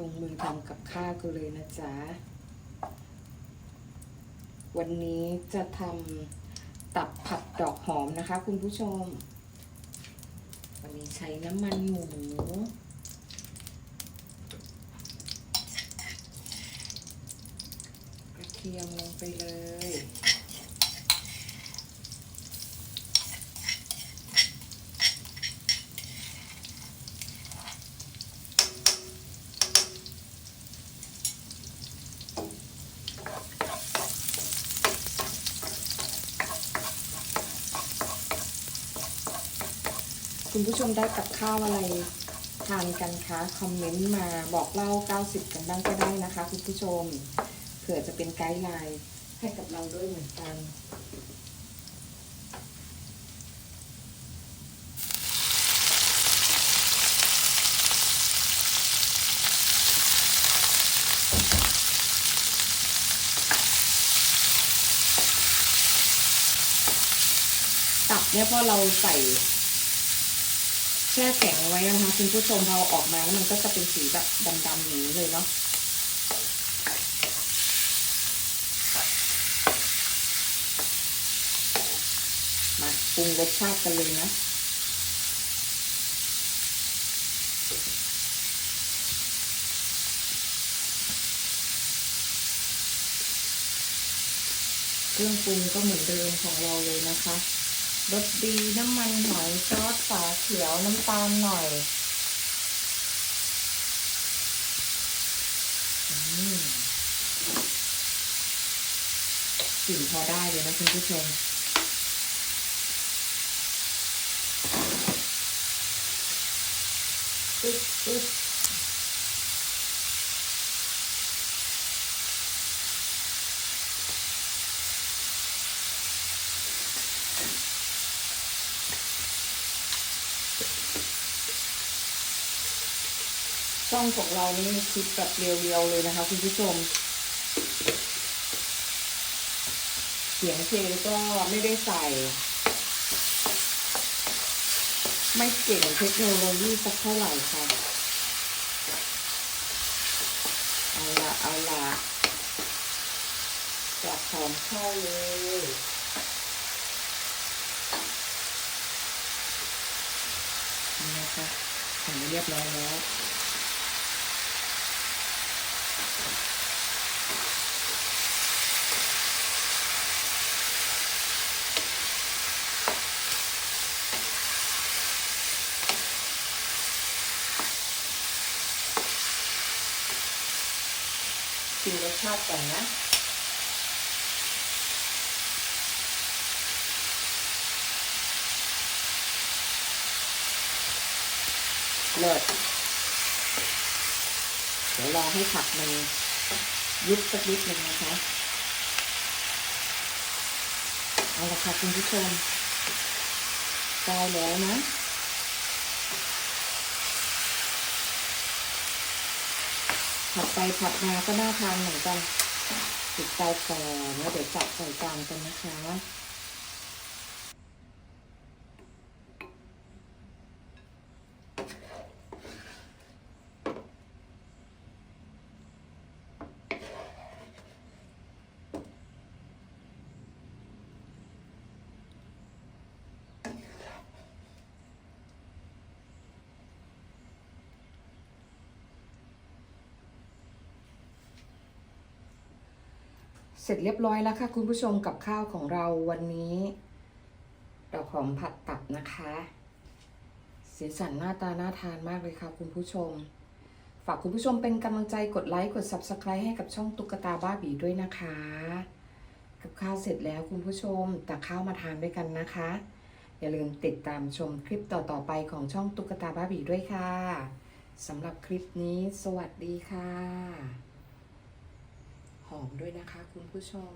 ลงมือทำกับข้าวกันเลยนะจ๊ะ วันนี้จะทำตับผัดดอกหอมนะคะ คุณผู้ชม วันนี้ใช้น้ำมันหมูกระเทียมลงไปเลย คุณผู้ชมได้กับข้าวอะไรทานกันคะ คอมเมนต์มาบอกเล่า 90 กันบ้างก็ได้นะคะ คุณผู้ชม เผื่อจะเป็นไกด์ไลน์ให้กับเราด้วยเหมือนกันตับเนี่ยพอเราใส่ แช่แข็งไว้นะคะคุณผู้ชมพอเอาออกมาแล้วมันก็จะเป็นสีแบบดำๆอย่างนี้เลยเนาะมาปรุงรสชาติกันเลยนะเครื่องปรุงก็เหมือนเดิมของเราเลยนะคะ รสดีน้ำมันหอยซอสฝาเขียวน้ำตาลหน่อยอืมกลิ่นพอได้เลยนะคุณผู้ชมอึ๊บอึ๊บ ช่องของเรานี่คลิปแบบเรียวๆเลยนะคะคุณผู้ชม เสียงเพลงก็ไม่ได้ใส่ ไม่เก่งเทคโนโลยีสักเท่าไหร่ค่ะ เอาละเอาละจับหอมเข้าเลยนี่นะคะทำเรียบร้อยแล้ว ชิมรสชาติก่อนนะเลิศ ดี๋ยวรอให้ผักมันยุบสักนิดหนึ่งนะคะ เอาละค่ะคุณผู้ชมได้แล้วนะผัดไปผัดมาก็น่าทานเหมือนกันติดเตาก่อนแล้วเดี๋ยวจับใส่จานกันนะคะ ร็จเรียบร้อยแล้วค่ะ คุณผู้ชมกับข้าวของเราวันนี้ ดอกหอมผัดตับนะคะ สีสันหน้าตาน่าทานมากเลยค่ะ คุณผู้ชม ฝากคุณผู้ชมเป็นกำลังใจกดไลค์กด Subscribe ให้กับช่องตุ๊กตาบ้าบีด้วยนะคะ กับข้าวเสร็จแล้วคุณผู้ชมตักข้าวมาทานด้วยกันนะคะ อย่าลืมติดตามชมคลิปต่อๆไปของช่องตุ๊กตาบ้าบีด้วยค่ะสำหรับคลิปนี้ สวัสดีค่ะ หอมด้วยนะคะคุณผู้ชม